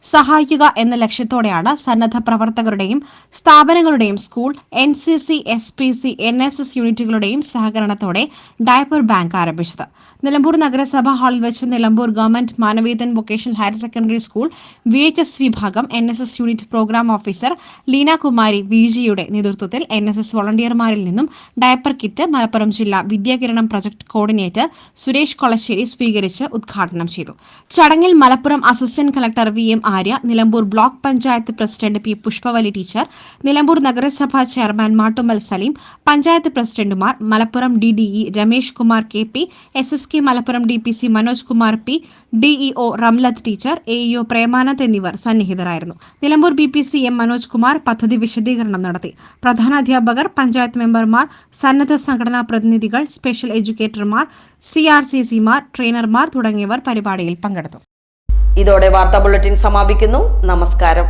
സഹായിക്കുക എന്ന ലക്ഷ്യത്തോടെയാണ് സന്നദ്ധ പ്രവർത്തകരുടെയും സ്ഥാപനങ്ങളുടെയും school N C C S P C N S S യൂണിറ്റുകളുടെയും സഹകരണത്തോടെ ഡയപ്പർ ബാങ്ക് ആരംഭിച്ചത്. നിലമ്പൂർ നഗരസഭാ ഹാളിൽ വെച്ച് Nilambur government Manavedan vocational higher secondary school V H S വിഭാഗം N S S unit program officer Leena Kumari V ജിയുടെ നേതൃത്വത്തിൽ N S S വോളണ്ടിയർമാരിൽ നിന്നും diaper kit Malappuram ജില്ലാ വിദ്യാകിരണം പ്രൊജക്ട് കോർഡിനേറ്റർ സുരേഷ് കൊളശ്ശേരി സ്വീകരിച്ച് ഉദ്ഘാടനം ചെയ്തു. ചടങ്ങിൽ Malappuram assistant collector V M Arya Nilambur block panchayat president P Pushpavali teacher Nilambur നഗരസഭാ ചെയർമാൻ മാട്ടുമൽ സലീം പഞ്ചായത്ത് പ്രസിഡന്റുമാർ Malappuram D D E Ramesh Kumar K P S S K Malappuram D P C Manoj Kumar P DEO Ramlath teacher AEO EO Premanand എന്നിവർ സന്നിഹിതരായിരുന്നു. Nilambur B P C M Manoj Kumar പദ്ധതി വിശദീകരണം നടത്തി. പ്രധാനാധ്യാപകർ പഞ്ചായത്ത് മെമ്പർമാർ സന്നദ്ധ സംഘടനാ പ്രതിനിധികൾ സ്പെഷ്യൽ എഡ്യൂക്കേറ്റർമാർ സി ആർ സി സിമാർ ട്രെയിനർമാർ തുടങ്ങിയവർ പരിപാടിയിൽ പങ്കെടുത്തു. ഇതോടെ വാർത്താ ബുള്ളറ്റിൻ സമാപിക്കുന്നു. നമസ്കാരം.